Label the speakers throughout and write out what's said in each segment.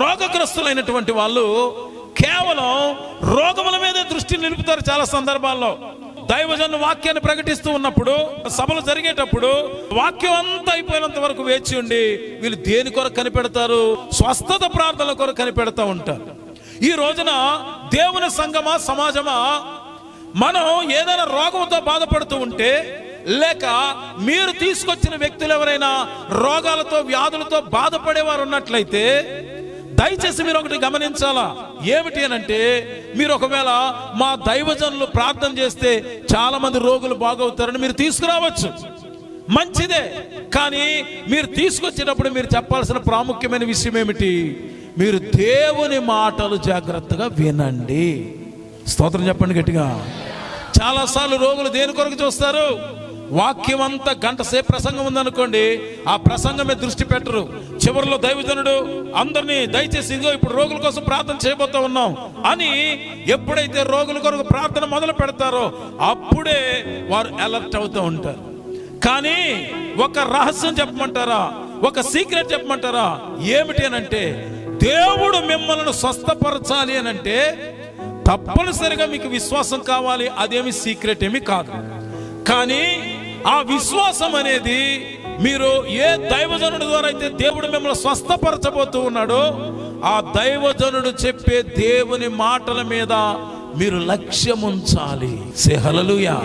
Speaker 1: రోగగ్రస్తులైనటువంటి వాళ్ళు కేవలం రోగముల మీదే దృష్టి నిలుపుతారు చాలా సందర్భాల్లో. దైవజన్ వాక్యాన్ని ప్రకటిస్తూ ఉన్నప్పుడు సభలు జరిగేటప్పుడు వాక్యం అంతా అయిపోయినంత వరకు వేచి ఉండి వీళ్ళు దేని కొరకు కనిపెడతారు? స్వస్థత ప్రార్థనల కొరకు కనిపెడతా ఉంటారు. ఈ రోజున దేవుని సంగమా సమాజమా మనం ఏదైనా రోగంతో బాధపడుతూ ఉంటే లేక మీరు తీసుకొచ్చిన వ్యక్తులు ఎవరైనా రోగాలతో వ్యాధులతో బాధపడేవారు ఉన్నట్లయితే దయచేసి మీరు ఒకటి గమనించాలా? ఏమిటి అని అంటే మీరు ఒకవేళ మా దైవజనులు ప్రార్థన చేస్తే చాలా మంది రోగులు బాగవుతారని మీరు తీసుకురావచ్చు. మంచిదే. కానీ మీరు తీసుకొచ్చేటప్పుడు మీరు చెప్పాల్సిన ప్రాముఖ్యమైన విషయం ఏమిటి? మీరు దేవుని మాటలు జాగ్రత్తగా వినండి. స్తోత్రం చెప్పండి గట్టిగా. చాలాసార్లు రోగులు దేని కొరకు చూస్తారు? వాక్యం అంతా గంట సేపు ప్రసంగం ఉందనుకోండి ఆ ప్రసంగం మీద దృష్టి పెట్టరు. చివరిలో దైవజనుడు అందరినీ దయచేసి ఇదిగో ఇప్పుడు రోగుల కోసం ప్రార్థన చేయబోతా ఉన్నాం అని ఎప్పుడైతే రోగుల కొరకు ప్రార్థన మొదలు పెడతారో అప్పుడే వారు అలర్ట్ అవుతూ ఉంటారు. కానీ ఒక రహస్యం చెప్పమంటారా? ఒక సీక్రెట్ చెప్పమంటారా? ఏమిటి అని అంటే దేవుడు మిమ్మల్ని స్వస్థపరచాలి అని అంటే తప్పనిసరిగా మీకు విశ్వాసం కావాలి అదేమి సీక్రెట్ ఏమి కాదు. కానీ ఆ విశ్వాసం అనేది మీరు ఏ దైవజనుడి ద్వారా అయితే దేవుడు మిమ్మల్ని స్వస్థపరచబోతూ ఉన్నాడో ఆ దైవజనుడు చెప్పే దేవుని మాటల మీద మీరు లక్ష్యం ఉంచాలి సే హల్లెలూయా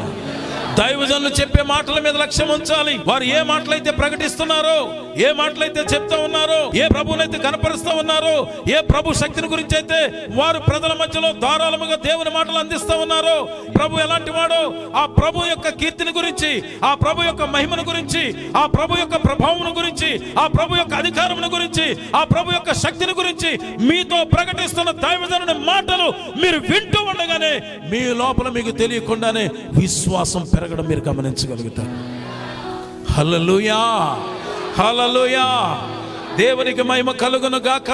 Speaker 1: దైవజనులు చెప్పే మాటల మీద లక్ష్యం ఉంచాలి. వారు ఏ మాటలైతే ప్రకటిస్తున్నారో ఏ మాటలైతే చెప్తా ఉన్నారో ఏ ప్రభునైతే కనపరుస్తూ ఉన్నారో ఏ ప్రభు శక్తిని గురించి అయితే వారు ప్రజల మధ్యలో ధారాళముగా దేవుని మాటలు అందిస్తూ ఉన్నారో ప్రభు ఎలాంటి వాడో ఆ ప్రభు యొక్క కీర్తిని గురించి ఆ ప్రభు యొక్క మహిమను గురించి ఆ ప్రభు యొక్క ప్రభావం గురించి ఆ ప్రభు యొక్క అధికారమును గురించి ఆ ప్రభు యొక్క శక్తిని గురించి మీతో ప్రకటిస్తున్న దైవజనుని మాటలు మీరు వింటూ ఉండగానే మీ లోపల మీకు తెలియకుండానే విశ్వాసం పెరగడం మీరు గమనించగలుగుతారు. హలలుయా హలలుయా దేవునికి మహిమ కలుగును గాక